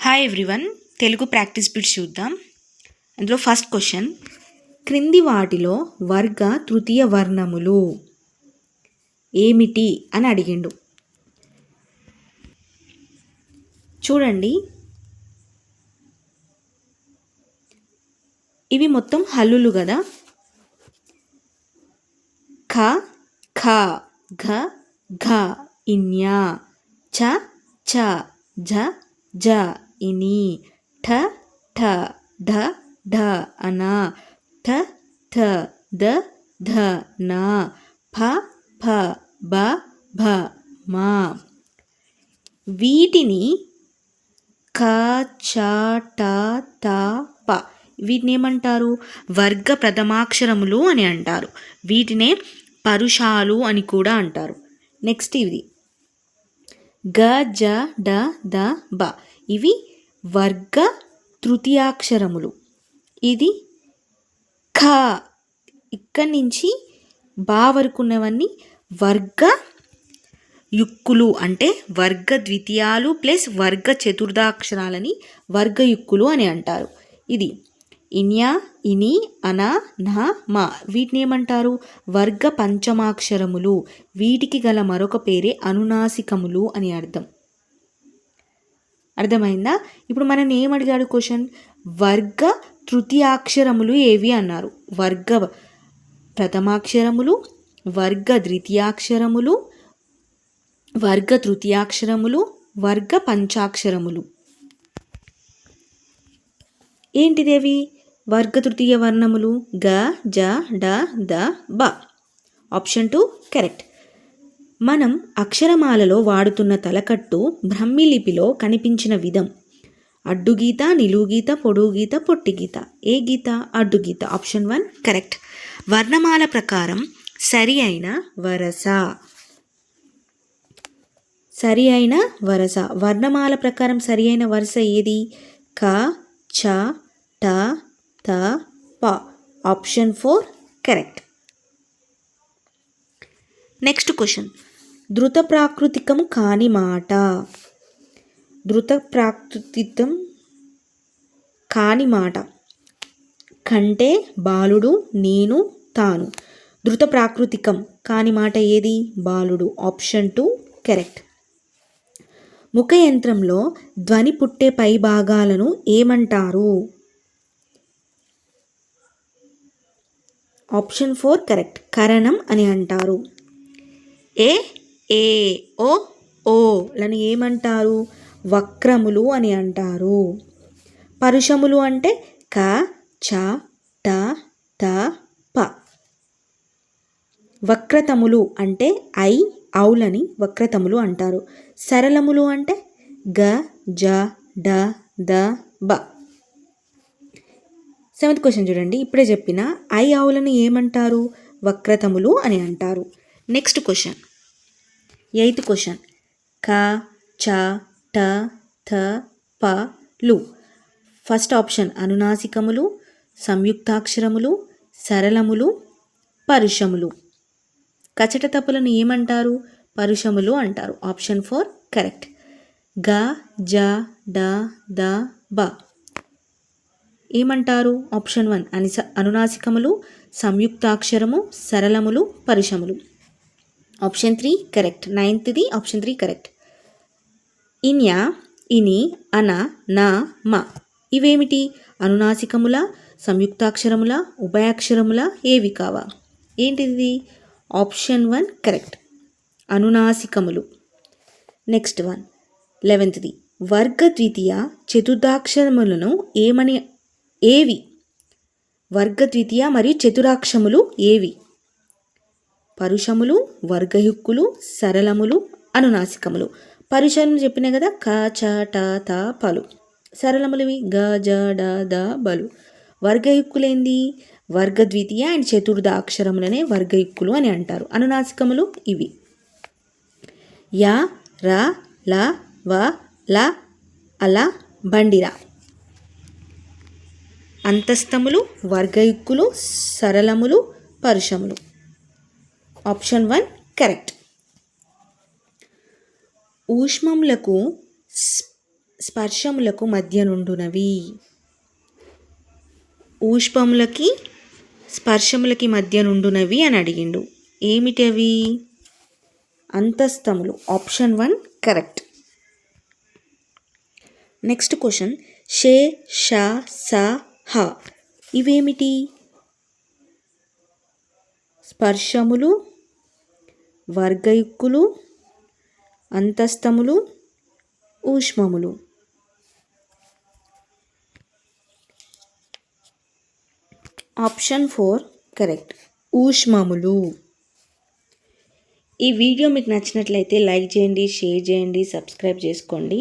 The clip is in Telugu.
Hi everyone Telugu practice bits చూద్దాం. అందులో ఫస్ట్ క్వశ్చన్. క్రింది వాటిలో వర్గ తృతీయ వర్ణములు ఏమిటి అని అడిగిండు. చూడండి. ఇవి మొత్తం హల్లులు కదా. ఖ ఖ ఘ ఘ ఇన్యా చ చ ఝ జ. ఇని ఠ ఠ ఢ ఢ అన థ థ ద ధ న ఫ ఫ బ భ మ. వీటిని క చ ట త ప వీటిని ఏమంటారు? వర్గ ప్రథమాక్షరములు అని అంటారు. వీటినే పరుషాలు అని కూడా అంటారు. నెక్స్ట్ ఇది గ జ డ ద బ ఇవి వర్గ తృతీయాక్షరములు. ఇది ఖ ఇక్కడి నుంచి బా వరకు ఉన్నవన్నీ వర్గ యుక్కులు అంటే వర్గ ద్వితీయాలు ప్లస్ వర్గ చతుర్థాక్షరాలని వర్గ యుక్కులు అని అంటారు. ఇది ఇన్యా ఇని అన నా మా. వీటిని ఏమంటారు? వర్గ పంచమాక్షరములు. వీటికి గల మరొక పేరే అనునాసికములు అని అర్థం. అర్థమైందా? ఇప్పుడు మనం ఏం అడిగాడు క్వశ్చన్? వర్గ తృతీయాక్షరములు ఏవి అన్నారు. వర్గ ప్రథమాక్షరములు వర్గ ద్వితీయాక్షరములు వర్గ తృతీయాక్షరములు వర్గ పంచాక్షరములు. ఏంటిదేవి? వర్గ తృతీయ వర్ణములు గ జ డ ద బ. Option two correct. మనం అక్షరమాలలో వాడుతున్న తలకట్టు బ్రహ్మిలిపిలో కనిపించిన విధం. అడ్డుగీత నిలువుగీత పొడుగుగీత పొట్టిగీత. ఏ గీత? అడ్డుగీత. Option one correct. వర్ణమాల ప్రకారం సరి అయిన వరస. సరి అయిన వరస. వర్ణమాల ప్రకారం సరి అయిన వరుస ఏది? క చ ట త ప. Option four correct. Next question. ధృత ప్రాకృతికం కాని మాట. ధృత ప్రాకృతికం కాని మాట. కంటే బాలుడు నేను తాను. ధృత ప్రాకృతికం కాని మాట ఏది? బాలుడు. Option two correct. ముఖ యంత్రంలో ధ్వని పుట్టే పై భాగాలను ఏమంటారు? Option four correct. కరణం అని అంటారు. ఏ ఏ ఓ ఓ ఏమంటారు? వక్రములు అని అంటారు. పరుషములు అంటే క చ ట త ప. వక్రతములు అంటే ఐ ఔలని వక్రతములు అంటారు. సరళములు అంటే గ జ డ ద బ. సెవెంత్ క్వశ్చన్ చూడండి. ఇప్పుడే చెప్పిన ఐ ఆవులను ఏమంటారు? వక్రతములు అని అంటారు. Next question. Eighth question. క చ ట థ ప లు. ఫస్ట్ ఆప్షన్ అనునాసికములు సంయుక్తాక్షరములు సరళములు పరుషములు కచట తప్పులను ఏమంటారు? పరుషములు అంటారు. Option four correct. గ జ డ ద బ. ఏమంటారు? ఆప్షన్ వన్ అనిస అనునాసికములు సంయుక్తాక్షరము సరళములు పరుషములు ఆప్షన్ త్రీ కరెక్ట్ నైన్త్ది ఆప్షన్ త్రీ కరెక్ట్ ఇన్యా ఇని అన నా మ. ఇవేమిటి? అనునాసికముల సంయుక్తాక్షరముల ఉభయాక్షరముల ఏవి కావా ఏంటిది? ఆప్షన్ వన్ కరెక్ట్ అనునాసికములు. నెక్స్ట్ వన్ లెవెంత్ది వర్గ ద్వితీయ చతుర్థాక్షరములను ఏమని ఏవి? వర్గ ద్వితీయ మరియు చతురాక్షములు ఏవి? పరుషములు వర్గయుక్కులు సరళములు అనునాసికములు. పరుషములు చెప్పినాయి కదా క చ ట త పలు. సరళములవి గ జ డ ద బలు. వర్గయుక్కులేంది? వర్గ ద్వితీయ అండ్ చతుర్థ అక్షరములనే వర్గయుక్కులు అని అంటారు. అనునాసికములు ఇవి. యా ర ల వ ల అల బండిరా. అంతస్తములు వర్గయుక్కులు సరళములు పరుషములు. Option one correct. ఊష్మములకు స్పర్శములకు మధ్య నుండునవి. ఊష్పములకి స్పర్శములకి మధ్య నుండునవి అని అడిగిండు. ఏమిటవి అంతస్తములు. Option one correct. Next question. షే ష స హ. ఇవేమిటి? స్పర్శములు వర్గయుక్కులు అంతస్తములు ఊష్మములు. Option four correct. ఊష్మములు. ఈ వీడియో మీకు నచ్చినట్లయితే లైక్ చేయండి షేర్ చేయండి సబ్స్క్రైబ్ చేసుకోండి.